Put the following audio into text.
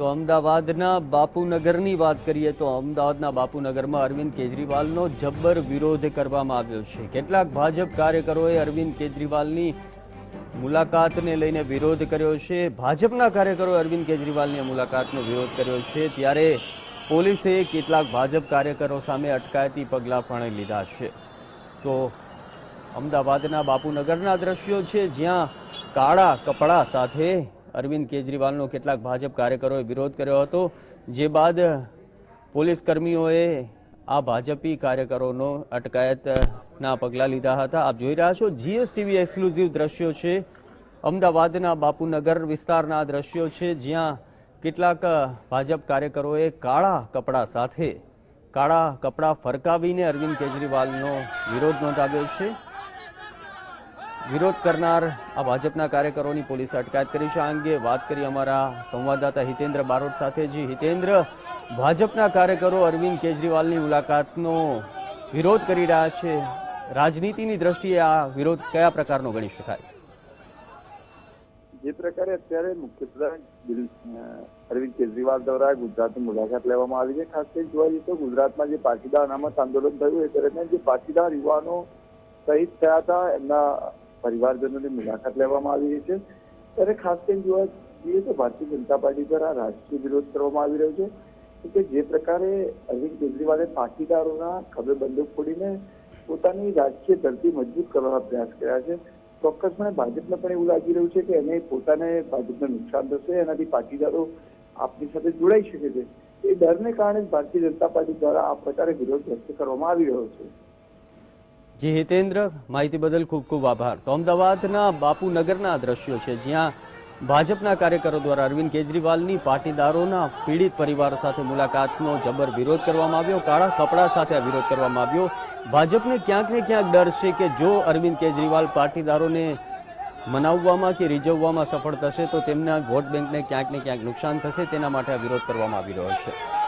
તો અમદાવાદના બાપુનગરની વાત કરીએ તો અમદાવાદના બાપુનગરમાં અરવિંદ કેજરીવાલનો જબ્બર વિરોધ કરવામાં આવ્યો છે. કેટલાક ભાજપ કાર્યકરોએ અરવિંદ કેજરીવાલની મુલાકાતને લઈને વિરોધ કર્યો છે. ભાજપના કાર્યકરોએ અરવિંદ કેજરીવાલની મુલાકાતનો વિરોધ કર્યો છે. ત્યારે પોલીસે કેટલાક ભાજપ કાર્યકરો સામે અટકાયતી પગલાં પણ લીધા છે. તો અમદાવાદના બાપુનગરના દ્રશ્યો છે. જ્યાં કાળા કપડાં સાથે અરવિંદ કેજરીવાલનો કેટલાક ભાજપ કાર્યકરોએ વિરોધ કર્યો હતો. જે બાદ પોલીસ કર્મીઓએ આ ભાજપી કાર્યકરોનો અટકાયતના પગલાં લીધા હતા. આપ જોઈ રહ્યા છો જીએસટીવી એક્સક્લુઝિવ દ્રશ્યો છે. અમદાવાદના બાપુનગર વિસ્તારના દ્રશ્યો છે, જ્યાં કેટલાક ભાજપ કાર્યકરોએ કાળા કપડા સાથે કાળા કપડાં ફરકાવીને અરવિંદ કેજરીવાલનો વિરોધ નોંધાવ્યો છે. વિરોધ કરનાર આ ભાજપના કાર્યકરોની પોલીસે અટકાયત કરી છે. આ અંગે વાત કરી અમારા સંવાદદાતા હિતેન્દ્ર બારોટ સાથે. જી હિતેન્દ્ર, ભાજપના કાર્યકરો અરવિંદ કેજરીવાલની મુલાકાતનો વિરોધ કરી રહ્યા છે. રાજનીતિની દ્રષ્ટિએ આ વિરોધ કયા પ્રકારનો ગણી શકાય? જે પ્રકારે અત્યારે મુખ્યપ્રધાન અરવિંદ કેજરીવાલ દ્વારા ગુજરાતની મુલાકાત લેવામાં આવી છે. ખાસ કરીને જોવા જઈએ તો ગુજરાતમાં જે પાટીદાર અનામત આંદોલન થયું, એ દરમિયાન જે પાટીદાર યુવાનો શહીદ થયા હતા, એમના પરિવારજનોની મુલાકાત લેવામાં આવી રહી છે. ત્યારે ખાસ કરીને જોવા જઈએ તો ભારતીય જનતા પાર્ટી દ્વારા રાજકીય વિરોધ કરવામાં આવી રહ્યો છે. કે જે પ્રકારે અરવિંદ કેજરીવાલે પાટીદારોના ખભે બંદૂક ફોડીને પોતાની રાજકીય ધરતી મજબૂત કરવાના પ્રયાસ કર્યા છે. ચોક્કસપણે ભાજપને પણ એવું લાગી રહ્યું છે કે એને પોતાને ભાજપને નુકસાન થશે, એનાથી પાટીદારો આપની સાથે જોડાઈ શકે છે. એ ડરને કારણે ભારતીય જનતા પાર્ટી દ્વારા આ પ્રકારે વિરોધ વ્યક્ત કરવામાં આવી રહ્યો છે. જી હિતેન્દ્ર, માહિતી બદલ ખૂબ ખૂબ આભાર. તો અમદાવાદના બાપુનગરના દ્રશ્યો છે, જ્યાં ભાજપના કાર્યકરો દ્વારા અરવિંદ કેજરીવાલની પાટીદારોના પીડિત પરિવારો સાથે મુલાકાતનો જબર વિરોધ કરવામાં આવ્યો, કાળા કપડા સાથે આ વિરોધ કરવામાં આવ્યો. ભાજપને ક્યાંક ને ક્યાંક ડર છે કે જો અરવિંદ કેજરીવાલ પાટીદારોને મનાવવામાં કે રીઝવવામાં સફળ થશે, તો તેમના વોટ બેંકને ક્યાંક ને ક્યાંક નુકસાન થશે, તેના માટે આ વિરોધ કરવામાં આવી રહ્યો છે.